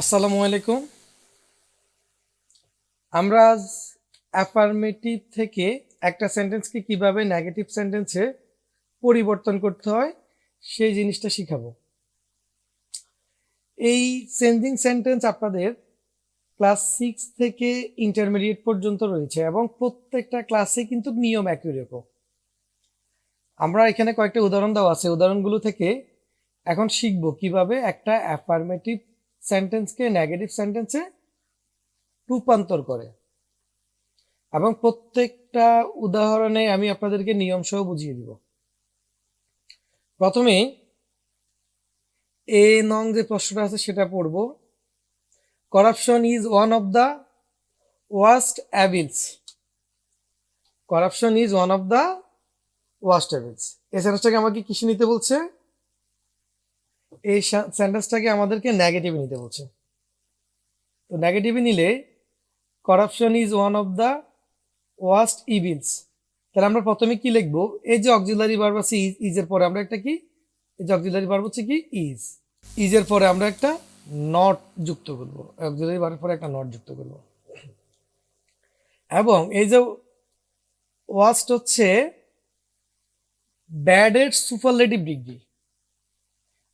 আসসালামু আলাইকুম। আমরা আজ অ্যাফার্মেটিভ থেকে একটা সেন্টেন্সকে কীভাবে নেগেটিভ সেন্টেন্সে পরিবর্তন করতে হয়, সেই জিনিসটা শিখাবো। এই চেঞ্জিং সেন্টেন্স আপনাদের ক্লাস সিক্স থেকে ইন্টারমিডিয়েট পর্যন্ত রয়েছে এবং প্রত্যেকটা ক্লাসে কিন্তু নিয়ম একই রকম। আমরা এখানে কয়েকটা উদাহরণ দেওয়া আছে। উদাহরণগুলো থেকে এখন শিখব কীভাবে একটা অ্যাফার্মেটিভ সেন্টেন্সকে নেগেটিভ সেন্টেন্সে রূপান্তর করে। এবং প্রত্যেকটা উদাহরণে আমি আপনাদেরকে নিয়ম সহ বুঝিয়ে দিব। প্রথমে, এ নং যে প্রশ্নটা আছে সেটা পড়ব। Corruption is one of the worst evils corruption is one of the worst evils এই সেন্টেন্সটাকে আমাকে কিসে নিতে বলছে এই সেন্টেন্সটাকে আমাদেরকে নেগেটিভে নিতে বলছে। তো নেগেটিভে নিলে corruption is one of the worst evils তাহলে আমরা প্রথমে কি লিখব? এই যে অক্সিলারি ভার্ব আছে ইজ ইজের পরে আমরা একটা কি? এই যে অক্সিলারি ভার্ব হচ্ছে কি? ইজ ইজের পরে আমরা একটা নট যুক্ত করব। অক্সিলারি ভার্বের পরে একটা নট যুক্ত করব। এবং এই যে ওয়াস্ট হচ্ছে ব্যাডের সুপারলেটিভ ডিগ্রি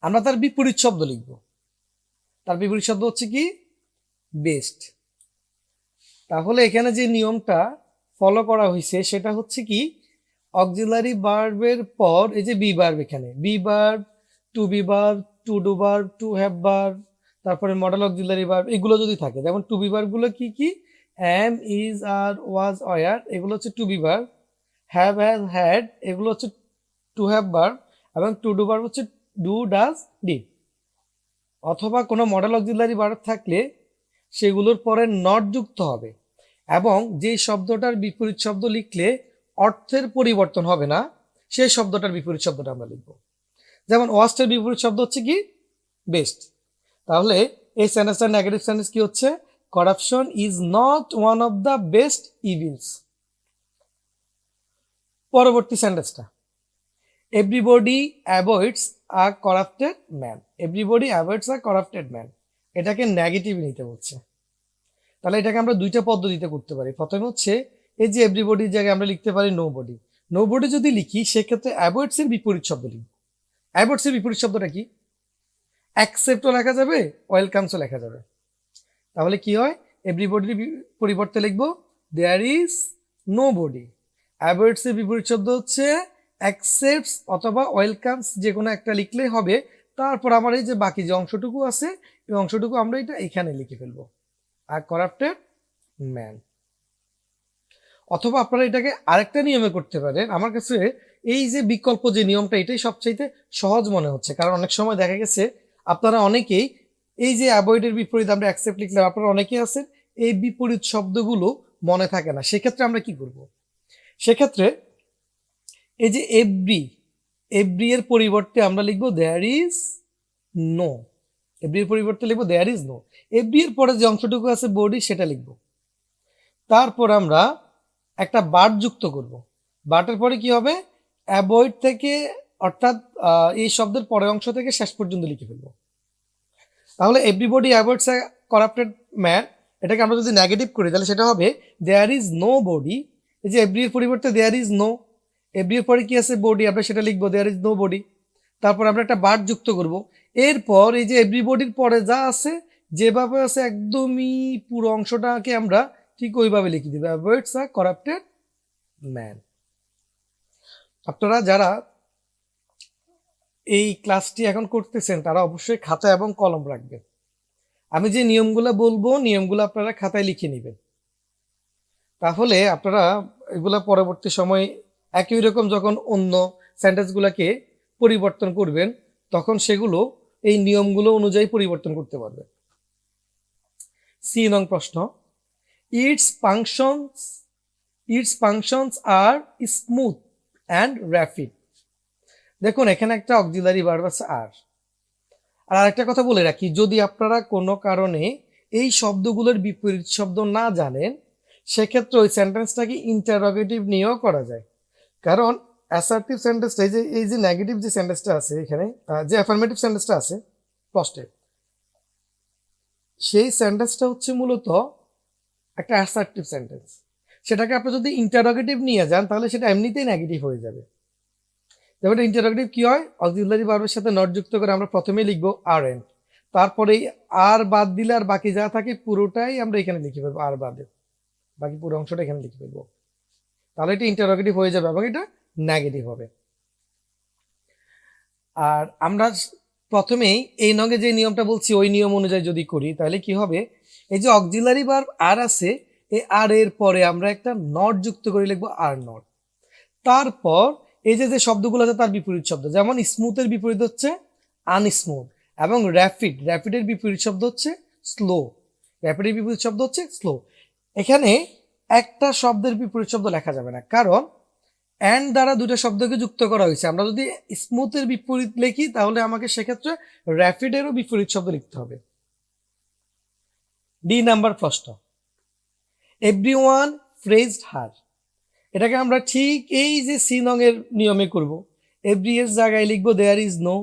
আমরা তার বিপরীত শব্দ লিখব। তার বিপরীত শব্দ হচ্ছে কি? বেস্ট। তাহলে এখানে যে নিয়মটা ফলো করা হয়েছে, সেটা হচ্ছে কি? অক্সিলারি বার্বের পর, এই যে বি বার্ব এখানে, be verb to be verb to do verb to have verb তারপরে মডেল অক্সিলারি বার্ব এগুলো যদি থাকে, যেমন টু বি বার্বগুলো কি কি? Am is R was were এগুলো হচ্ছে to be verb have has had এগুলো হচ্ছে টু হ্যাভ বার্ব এবং টু ডু বার্ব হচ্ছে ডু ডাজ ডিড অথবা কোনো মডেল অক্সিলারি ভার্ব থাকলে সেগুলোর পরে নট যুক্ত হবে এবং যে শব্দটার বিপরীত শব্দ লিখলে অর্থের পরিবর্তন হবে না, সেই শব্দটার বিপরীত শব্দটা আমরা লিখব। যেমন ওয়াস্টের বিপরীত শব্দ হচ্ছে কি? বেস্ট তাহলে এই সেন্টেন্সটার নেগেটিভ সেন্টেন্স কি হচ্ছে? Corruption is not one of the best evils পরবর্তী সেন্টেন্সটা everybody avoids a corrupted man everybody avoids a corrupted man এটাকে নেগেটিভ নিতে বলছে। তাহলে এটাকে আমরা দুইটা পদ্ধতিতে করতে পারি। প্রথমে হচ্ছে, এই যে এভরিবডির জায়গায় আমরা লিখতে পারি নো বডি নো বডি যদি লিখি, সেক্ষেত্রে অ্যাভয়েডস এর বিপরীত শব্দ লিখব। অ্যাভয়েডস এর বিপরীত শব্দটা কি? অ্যাকসেপ্টও লেখা যাবে ওয়েলকামসও লেখা যাবে। তাহলে কি হয়? এভরিবডির পরিবর্তে লিখব there is nobody avoids এর বিপরীত শব্দ হচ্ছে অ্যাকসেপ্টস অথবা ওয়েলকামস যে কোনো একটা লিখলেই হবে, তারপর আমার এই যে বাকি যে অংশটুকু আছে, এই অংশটুকু আমরা এটা এখানে লিখে ফেলব। আর করাপ্টেড ম্যান অথবা আপনারা এটাকে আরেকটা নিয়মে করতে পারেন। আমার কাছে এই যে বিকল্প যে নিয়মটা, এটাই সবচাইতে সহজ মনে হচ্ছে। কারণ অনেক সময় দেখা গেছে, আপনারা অনেকেই এই যে অ্যাভয়েডের বিপরীত আমরা অ্যাকসেপ্ট লিখলাম, আপনারা অনেকেই আছেন, এই বিপরীত শব্দগুলো মনে থাকে না। সেক্ষেত্রে আমরা কি করব? সেক্ষেত্রে এই যে এভরি এভরি এর পরিবর্তে আমরা লিখব দেয়ার ইজ নো এভরি এর পরিবর্তে লিখব দেয়ার ইজ নো এভরি এর পরে যে অংশটুকু আছে বডি সেটা লিখব। তারপর আমরা একটা বার্ড যুক্ত করব। বার্টের পরে কি হবে? অ্যাভয়েড থেকে, অর্থাৎ এই শব্দের পরের অংশ থেকে শেষ পর্যন্ত লিখে ফেলব। তাহলে এভরিবডি অ্যাভয়েডস করাপ্টেড ম্যান এটাকে আমরা যদি নেগেটিভ করি, তাহলে সেটা হবে দেয়ার ইজ নো বডি এই যে এভরি এর পরিবর্তে দেয়ার ইজ নো এর পরে কি আছে? বডি আমরা সেটা লিখব। দেয়ার ইজ নো বডি তারপর আমরা একটা বার্ড যুক্ত করব। এরপর এই যে এভরি বডির পরে যা আছে, যেভাবে আছে একদমই পুরো অংশটাকে আমরা ঠিক ওইভাবে লিখে দিব। অ্যাভয়েডস আ করাপ্টেড ম্যান আপনারা যারা এই ক্লাসটি এখন করতেছেন, তারা অবশ্যই খাতা এবং কলম রাখবেন। আমি যে নিয়মগুলো বলব, নিয়মগুলো আপনারা খাতায় লিখে নেবেন। তাহলে আপনারা এগুলা পরবর্তী সময় একই রকম যখন অন্য সেন্টেন্সগুলোকে পরিবর্তন করবেন, তখন সেগুলো এই নিয়মগুলো অনুযায়ী পরিবর্তন করতে পারবেন সি নং প্রশ্ন। Its functions its functions are smooth and rapid দেখুন, এখানে একটা অক্সিলারি ভার্ব আছে আর আর আরেকটা কথা বলে রাখি, যদি আপনারা কোনো কারণে এই শব্দগুলোর বিপরীত শব্দ না জানেন, সেক্ষেত্রে ওই সেন্টেন্সটাকে ইন্টারোগেটিভ নিয়েও করা যায়। কারণ অ্যাসার্টিভ সেন্টেন্সটা এই যে এই যে নেগেটিভ যে সেন্টেন্সটা আছে এখানে যে অ্যাফার্মেটিভ সেন্টেন্সটা আছে প্রশ্নে সেই সেন্টেন্সটা হচ্ছে মূলত একটা অ্যাসার্টিভ সেন্টেন্স সেটাকে আপনি যদি ইন্টারোগেটিভ নিয়ে যান, তাহলে সেটা এমনিতেই নেগেটিভ হয়ে যাবে। যেমন ইন্টারোগেটিভ কী হয়? অক্সিলারি ভার্বের সাথে নট যুক্ত করে আমরা প্রথমে লিখব আর এন তারপরে আর বাদ দিলে আর বাকি যা থাকে পুরোটাই আমরা এখানে লিখে ফেলব আর বাদে। বাকি পুরো অংশটা এখানে লিখে ফেলব। তাহলে এটা ইন্টারোগেটিভ হয়ে যাবে এবং এটা নেগেটিভ হবে। আর আমরা প্রথমেই এই নগে যে নিয়মটা বলছি, ওই নিয়ম অনুযায়ী যদি করি, তাহলে কি হবে? এই যে অক্সিলারি ভার্ব আর আছে, এই আর এর পরে আমরা একটা নট যুক্ত করে লিখব আর নট তারপর এই যে যে শব্দগুলো আছে, তার বিপরীত শব্দ, যেমন স্মুথের বিপরীত হচ্ছে আনস্মুথ এবং র্যাপিড র্যাপিডের বিপরীত শব্দ হচ্ছে স্লো র্যাপিডের বিপরীত শব্দ হচ্ছে স্লো এখানে একটা শব্দের বিপরীত শব্দ লেখা যাবে না। কারণ অ্যান্ড দ্বারা দুটো শব্দকে যুক্ত করা হয়েছে। আমরা যদি স্মুথের বিপরীত লিখি, তাহলে আমাকে সেক্ষেত্রে র্যাপিডেরও বিপরীত শব্দ লিখতে হবে। ডি নাম্বার প্রশ্ন। এভরি ওয়ান ফ্রেজড হার এটাকে আমরা ঠিক এই যে সি নংয়ের নিয়মে করব। এভরি এর জায়গায় লিখব দেয়ার ইজ নো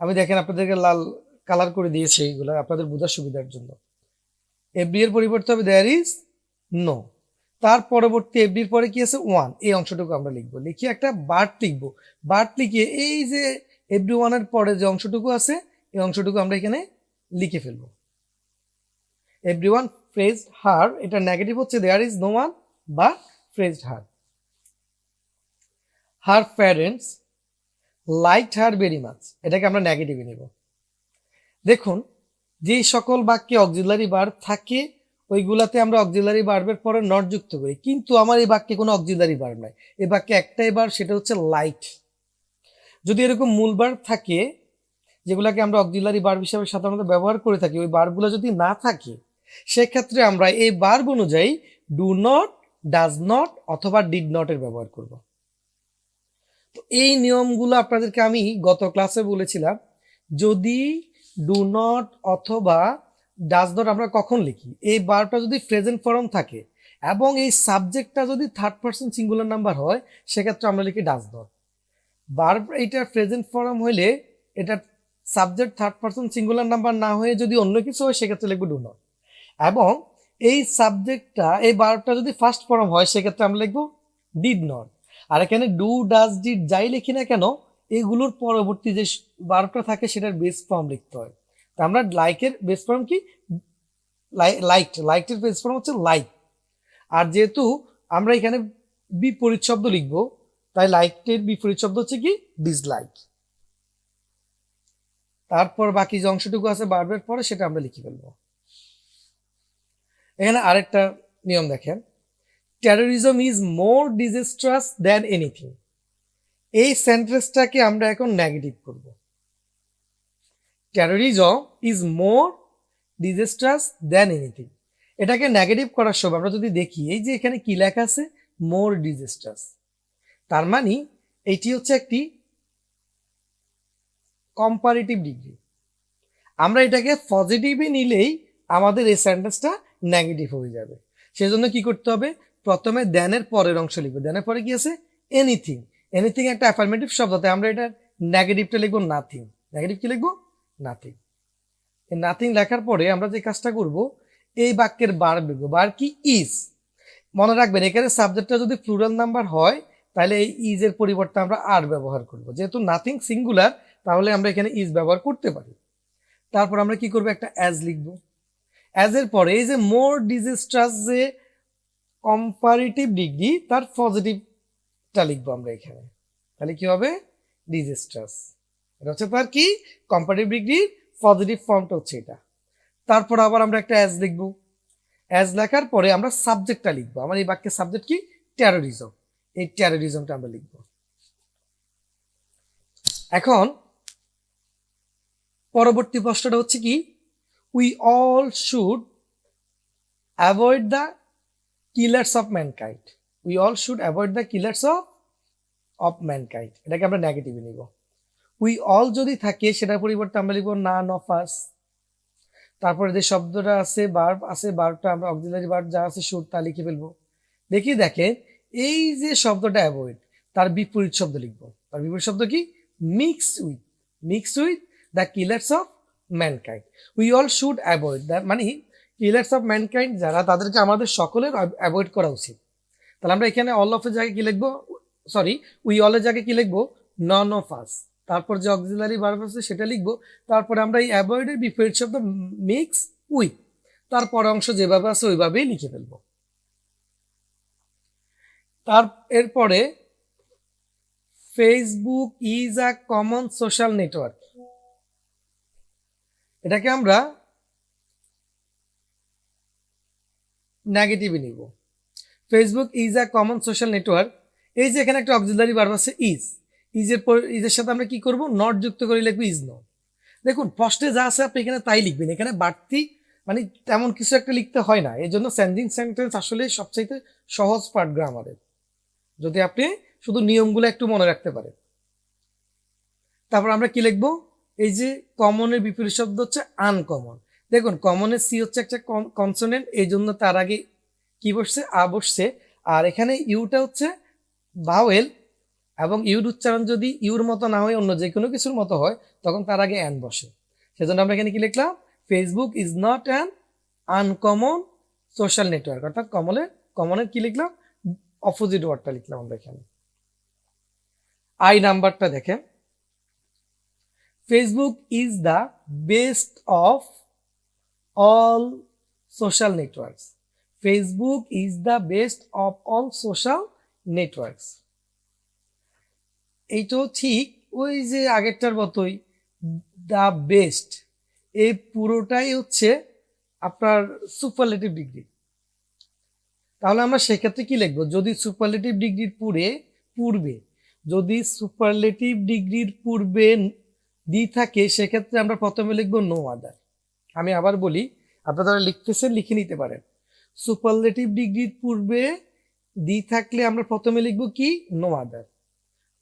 আমি দেখেন, আপনাদেরকে লাল কালার করে দিয়েছি এইগুলো, আপনাদের বোঝার সুবিধার জন্য। এভরি এর পরিবর্তে হবে দেয়ার ইজ নো তার পরবর্তী এফডির পরে কি আছে? ওয়ান এই অংশটুকু আমরা লিখব। লিখি একটা বার্ট লিখব। বার্ট লিখিয়ে এই যে এফডি ওয়ানের পরে যে অংশটুকু আছে, এই অংশটুকু আমরা এখানে লিখে ফেলব। এভরি ওয়ান ফ্রেজড হার এটা নেগেটিভ হচ্ছে দেয়ার ইজ নো ওয়ান বা praised her her parents like her very much এটাকে আমরা নেগেটিভে নেব। দেখুন যে সকল বাক্যে অক্সিলারি বার থাকে ওইগুলাতে আমরা অক্সিলারি বার্বের পরে নট যুক্ত করি। কিন্তু আমার এই বাক্যে কোনো অক্সিলারি বার্ব নাই। এই বাক্যে একটাই বার সেটা হচ্ছে লাইট যদি এরকম মূল বার থাকে, যেগুলোকে আমরা অক্সিলারি বার্ব হিসাবে সাধারণত ব্যবহার করে থাকি, ওই বারগুলো যদি না থাকে, সেক্ষেত্রে আমরা এই বার্ব অনুযায়ী ডু নট ডাজ নট অথবা ডিড নটের ব্যবহার করব। তো এই নিয়মগুলো আপনাদেরকে আমি গত ক্লাসে বলেছিলাম, যদি ডু নট অথবা ডাজ নট আমরা কখন লিখি? এই বারটা যদি প্রেজেন্ট ফর্ম থাকে এবং এই সাবজেক্টটা যদি থার্ড পার্সন সিঙ্গুলার নাম্বার হয়, সেক্ষেত্রে আমরা লিখি ডাজ নট বার এইটার প্রেজেন্ট ফর্ম হইলে এটা subject third person singular number না হয়ে যদি অন্য কিছু হয়, সেক্ষেত্রে লিখব ডু নট এবং এই সাবজেক্টটা এই বারটা যদি ফার্স্ট ফর্ম হয়, সেক্ষেত্রে আমরা লিখব ডিড নট আর এখানে ডু ডাজ ডিড যাই লিখি না কেন, এগুলোর পরবর্তী যে বারটা থাকে, সেটার বেস ফর্ম লিখতে হয়। আমরা লাইকের বেস ফর্ম কি? লাইট লাইটের বেস ফর্ম হচ্ছে লাইক আর যেহেতু আমরা এখানে বিপরীত শব্দ লিখব, তাই লাইকের বিপরীত শব্দ হচ্ছে কি? ডিসলাইক তারপর বাকি যে অংশটুকু আছে বারবার পরে সেটা আমরা লিখে ফেলব। এখানে আরেকটা নিয়ম দেখেন। Terrorism is more disastrous than anything এই সেন্টেন্সটাকে আমরা এখন নেগেটিভ করব। Terrorism is more disastrous than anything এটাকে নেগেটিভ করার সময় আমরা যদি দেখি, এই যে এখানে কি লেখা আছে? মোর ডিজাস্ট্রাস তার মানে এটি হচ্ছে একটি কম্পারেটিভ ডিগ্রি আমরা এটাকে পজিটিভে নিলেই আমাদের এই সেন্টেন্সটা নেগেটিভ হয়ে যাবে। সেজন্য কি করতে হবে? প্রথমে দেনের পরের অংশ লিখব। দেনের পরে কি আছে? এনিথিং এনিথিং একটা অ্যাফার্মেটিভ শব্দ আমরা এটা নেগেটিভটা লিখব নাথিং নেগেটিভ কি লিখব? নাথিং। এই নাথিং লেখার পরে আমরা যে কাজটা করব, এই বাক্যের বার লিখব বার কি ইজ মনে রাখবেন, এখানে সাবজেক্টটা যদি প্লুরাল নাম্বার হয়, তাহলে এই ইজ এর পরিবর্তে আমরা আর ব্যবহার করব। যেহেতু নাথিং সিঙ্গুলার তাহলে আমরা এখানে ইজ ব্যবহার করতে পারি। তারপর আমরা কি করব? একটা অ্যাজ লিখব। অ্যাজ এর পরে এই যে মোর ডিজিস্ট্রাস যে কম্পারেটিভ ডিগ্রি তার পজিটিভটা লিখব আমরা এখানে। তাহলে কি হবে? ডিজিস্ট্রাস এটা হচ্ছে তার কি? কম্পারেটিভ ডিগ্রির পজিটিভ ফর্মটা হচ্ছে এটা। তারপর আবার আমরা একটা অ্যাজ লিখব। অ্যাজ লেখার পরে আমরা সাবজেক্টটা লিখব। আমার এই বাক্যের সাবজেক্ট কি? টেরোরিজম এই টেরোরিজমটা আমরা লিখব। এখন, পরবর্তী প্রশ্নটা হচ্ছে কি? We all should avoid the killers of mankind we all should avoid the killers of of mankind এটাকে আমরা নেগেটিভে নিব। উই অল যদি থাকে, সেটার পরিবর্তে আমরা লিখব নান অফ আস তারপরে যে শব্দটা আছে বার্ব আছে বার্বটা আমরা অক্সিলারি বার্ব যা আছে শুড তা লিখে ফেলব। দেখি, দেখেন, এই যে শব্দটা অ্যাভয়েড তার বিপরীত শব্দ লিখব। তার বিপরীত শব্দ কি? Mix with mix with the killers of mankind we all should avoid the মানে কিলার্স অফ ম্যানকাইন্ড যারা, তাদেরকে আমাদের সকলের অ্যাভয়েড করা উচিত। তাহলে আমরা এখানে অল অফের জায়গায় কি লিখব? সরি উই অলের জায়গায় কি লিখব? নন অফ আস তারপর যে অক্সিলারি ভার্ব আছে সেটা লিখব। তারপরে আমরা এই অ্যাভয়েডের বিপরীত শব্দ মিক্স উইথ তারপর অংশ যেভাবে আছে ওইভাবেই লিখে ফেলব। তার, এরপরে Facebook is a common social network এটাকে আমরা নেগেটিভে নিব Facebook is a common social network এই যে এখানে একটা অক্সিলারি ভার্ব আছে ইজ ইজের পর ইজের সাথে আমরা কি করব? নট যুক্ত করে লিখব ইজ নট দেখুন ফার্স্টে যা আছে আপনি এখানে তাই লিখবেন। এখানে বাড়তি মানে তেমন কিছু একটা লিখতে হয় না। এই জন্য সেন্ডিং সেন্টেন্স আসলে সবচাইতে সহজ পার্ট গ্রামারের যদি আপনি শুধু নিয়মগুলো একটু মনে রাখতে পারেন। তারপর আমরা কি লিখব? এই যে কমনের বিপরীত শব্দ হচ্ছে আনকমন দেখুন কমনের সি হচ্ছে একটা কনসোনেন্ট এই জন্য তার আগে কি বসছে? আ বসছে। আর এখানে ইউটা হচ্ছে ভাওয়েল এবং ইউর উচ্চারণ যদি ইউর মতো না হয়, অন্য যে কোনো কিছুর মতো হয়, তখন তার আগে অ্যান বসে। সেজন্য আমরা এখানে কি লিখলাম? Facebook is not an uncommon social network অর্থাৎ কমনের কমনের কি লিখলাম? অপোজিট ওয়ার্ডটা লিখলাম আমরা এখানে। আই নাম্বারটা দেখেন। Facebook is the best of all social networks Facebook is the best of all social networks এইটাও ঠিক ওই যে আগেরটার মতোই দ্য বেস্ট এই পুরোটাই হচ্ছে আপনার সুপারলেটিভ ডিগ্রি তাহলে আমরা সেক্ষেত্রে কি লিখব? যদি সুপারলেটিভ ডিগ্রির পুরে, পূর্বে, যদি সুপারলেটিভ ডিগ্রির পূর্বে দি থাকে, সেক্ষেত্রে আমরা প্রথমে লিখব নো আদার আমি আবার বলি, আপনারা যারা লিখতেছেন লিখে নিতে পারেন। সুপারলেটিভ ডিগ্রির পূর্বে দি থাকলে আমরা প্রথমে লিখব কি? নো আদার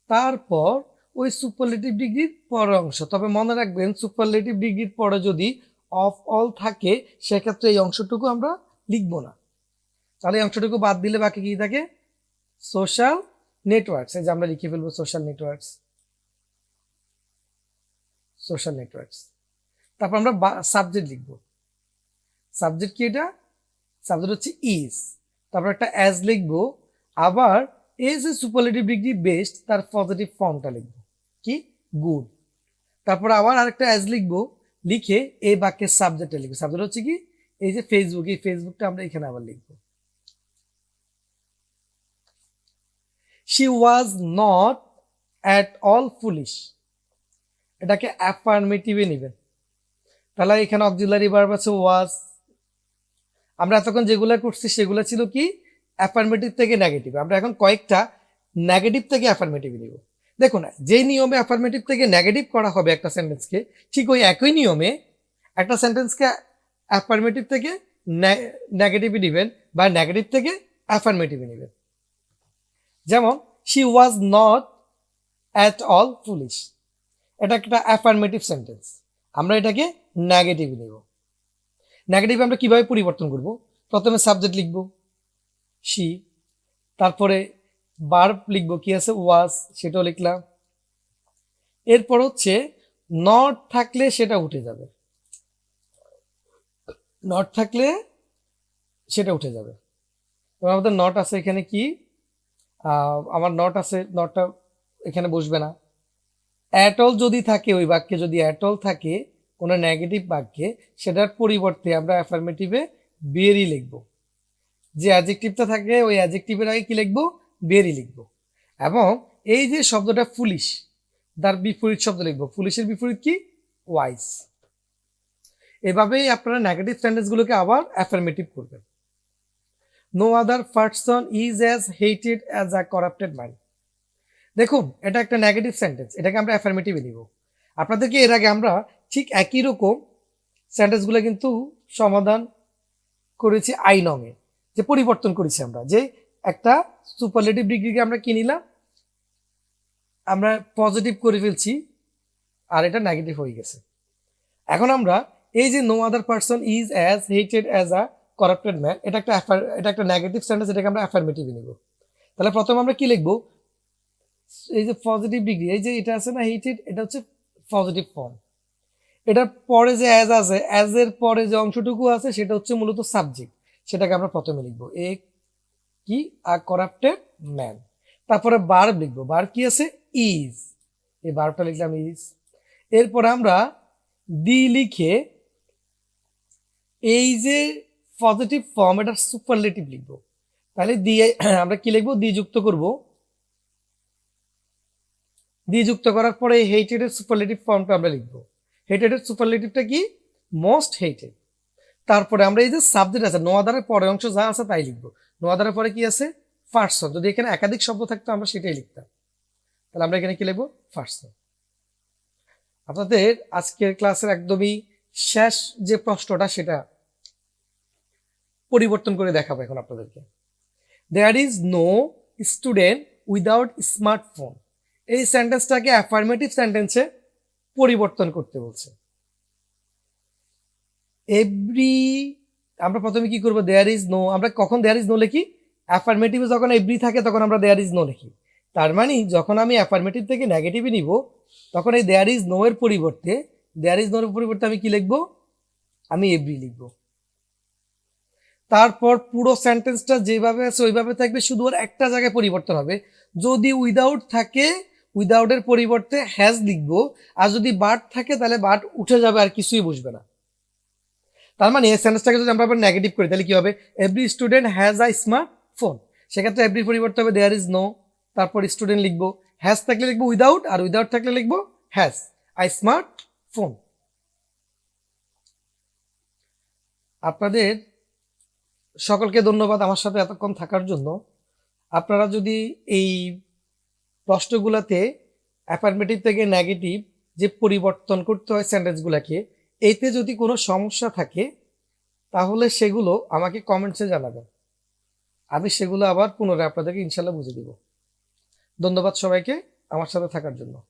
তারপর ওই সুপারলেটিভ ডিগ্রির পরের অংশ। তবে মনে রাখবেন সুপারলেটিভ ডিগ্রির পরে যদি অফ অল থাকে, সেক্ষেত্রে এই অংশটুকু আমরা লিখব না। তাহলে এই অংশটুকু বাদ দিলে বাকি কি থাকে? সোশ্যাল নেটওয়ার্কস এই যে আমরা লিখে ফেলব সোশ্যাল নেটওয়ার্কস সোশ্যাল নেটওয়ার্কস তারপর আমরা সাবজেক্ট লিখব। সাবজেক্ট কি এটা? সাবজেক্ট হচ্ছে ইজ তারপর একটা অ্যাজ লিখব। আবার as a superlative degree best তার পজিটিভ ফর্মটা লিখব। কি? গুড তারপর আবার আরেকটা অ্যাজ লিখব, লিখে এই বাক্যের সাবজেক্টটা লিখব। সাবজেক্ট হচ্ছে কি? এই যে ফেসবুক এই ফেসবুকটা আমরা এখানে আবার লিখব। She was not at all foolish এটাকে অ্যাফার্মেটিভে নেবেন। তাহলে এখানে অক্সিলারি ভার্ব আছে ওয়াজ আমরা এতক্ষণ যেগুলো করছি সেগুলো ছিল কি? অ্যাফার্মেটিভ থেকে নেগেটিভ আমরা এখন কয়েকটা নেগেটিভ থেকে অ্যাফার্মেটিভ নিব। দেখুন যে নিয়মে অ্যাফার্মেটিভ থেকে নেগেটিভ করা হবে একটা সেন্টেন্সকে ঠিক ওই একই নিয়মে একটা সেন্টেন্সকে অ্যাফার্মেটিভ থেকে নেগেটিভে নেবেন বা নেগেটিভ থেকে অ্যাফার্মেটিভে নেবেন। যেমন she was not at all foolish এটা একটা অ্যাফার্মেটিভ সেন্টেন্স আমরা এটাকে নেগেটিভ নেব। নেগেটিভ আমরা কীভাবে পরিবর্তন করব? প্রথমে সাবজেক্ট লিখব। শি তারপরে বার্ব লিখব, কি আছে? ওয়াজ সেটাও লিখলাম। এরপর হচ্ছে নট থাকলে সেটা উঠে যাবে। নট থাকলে সেটা উঠে যাবে। এবং আমাদের নট আছে এখানে কি? আমার নট আছে নটটা এখানে বসবে না। অ্যাটল যদি থাকে, ওই বাক্যে যদি অ্যাটল থাকে, কোনো নেগেটিভ বাক্যে, সেটার পরিবর্তে আমরা অ্যাফার্মেটিভে বেরি লিখব। যে অ্যাজেক্টিভটা থাকে, ওই অ্যাজেক্টিভের আগে কি লিখব? বেরি লিখব। এবং এই যে শব্দটা ফুলিশ তার বিপরীত শব্দ লিখব। ফুলিশের বিপরীত কি? ওয়াইস এভাবেই আপনারা নেগেটিভ সেন্টেন্সগুলোকে আবার অ্যাফার্মেটিভ করবেন। No other person is as hated as a corrupted mind দেখুন, এটা একটা নেগেটিভ সেন্টেন্স এটাকে আমরা অ্যাফার্মেটিভে নিব। আপনাদেরকে এর আগে আমরা ঠিক একই রকম সেন্টেন্সগুলো কিন্তু সমাধান করেছি আই নঙে যে পরিবর্তন করেছি আমরা, যে একটা সুপারলেটিভ ডিগ্রিকে আমরা কি নিলাম? আমরা পজিটিভ করে ফেলছি আর এটা নেগেটিভ হয়ে গেছে। এখন আমরা এই যে no other person is as hated as a corrupted man এটা একটা এটা একটা নেগেটিভ সেন্টেন্স এটাকে আমরা অ্যাফার্মেটিভে নিব। তাহলে প্রথম আমরা কি লিখব? এই যে পজিটিভ ডিগ্রি এই যে এটা আছে না হেটেড এটা হচ্ছে পজিটিভ ফর্ম এটার পরে যে অ্যাজ আছে অ্যাজ এর পরে যে অংশটুকু আছে, সেটা হচ্ছে মূলত সাবজেক্ট সেটাকে আমরা প্রথমে লিখব। এ কি? আ করাপ্টেড ম্যান তারপরে বার্ব লিখব। বার কি আছে? ইজ এই বার্বটা লিখলাম ইজ এরপর আমরা দি লিখে এই যে পজিটিভ ফর্ম এটা সুপারলেটিভ লিখব। তাহলে দিয়ে আমরা কি লিখব? দি যুক্ত করব। দি যুক্ত করার পরে হেটেড এর সুপারলেটিভ ফর্মটা আমরা লিখব। হেটেড এর সুপারলেটিভটা কি? মোস্ট হেটেড তারপরে আমরা এই যে সাবজেক্ট আছে নোয়াদারের পরে অংশ যা আছে তাই লিখব। নোয়াদারের পরে কি আছে? ফার্স্ট যদি এখানে একাধিক শব্দ থাকতো, আমরা সেটাই লিখতাম। তাহলে আমরা এখানে কি লিখব? ফার্স্ট আপনাদের আজকের ক্লাসের একদমই শেষ যে প্রশ্নটা, সেটা পরিবর্তন করে দেখাবো এখন আপনাদেরকে। There is no student without smartphone এই সেন্টেন্সটাকে অ্যাফার্মেটিভ সেন্টেন্সে পরিবর্তন করতে বলছে। এভরি আমরা প্রথমে কি করব? দেয়ার ইজ নো আমরা কখন দেয়ার ইজ নো লিখি? অ্যাফার্মেটিভে যখন এভরি থাকে, তখন আমরা দেয়ার ইজ নো লিখি। তার মানে যখন আমি অ্যাফার্মেটিভ থেকে নেগেটিভে নিব, তখন এই দেয়ার ইজ নো এর পরিবর্তে দেয়ার ইজ নো এর পরিবর্তে আমি কি লিখব? আমি এভরি লিখব। তারপর পুরো সেন্টেন্সটা যেভাবে আছে, ওইভাবে থাকবে, শুধু ওর একটা জায়গায় পরিবর্তন হবে। যদি উইদাউট থাকে উইদাউটের পরিবর্তে হ্যাজ লিখব, আর যদি বাট থাকে, তাহলে বাট উঠে যাবে আর কিছুই বুঝবে না। তার মানে এই সেন্টেন্সটাকে যদি আমরা নেগেটিভ করি, তাহলে কি হবে? Every student has a smart phone সেক্ষেত্রে এভরির পরিবর্তে হবে দেয়ার ইজ নো তারপর স্টুডেন্ট লিখব হ্যাজ থাকলে লিখব উইদাউট আর উইদাউট থাকলে লিখব হ্যাজ আই স্মার্ট ফোন আপনাদের সকলকে ধন্যবাদ আমার সাথে এতক্ষণ থাকার জন্য। আপনারা যদি এই প্রশ্নগুলোতে অ্যাফার্মেটিভ থেকে নেগেটিভ যে পরিবর্তন করতে হয় সেন্টেন্সগুলোকে এতে যদি কোনো সমস্যা থাকে, তাহলে সেগুলো আমাকে কমেন্টসে জানাবেন। আমি সেগুলো আবার পুনরায় আপনাদেরকে ইনশাল্লাহ বুঝে দিব। ধন্যবাদ সবাইকে আমার সাথে থাকার জন্য।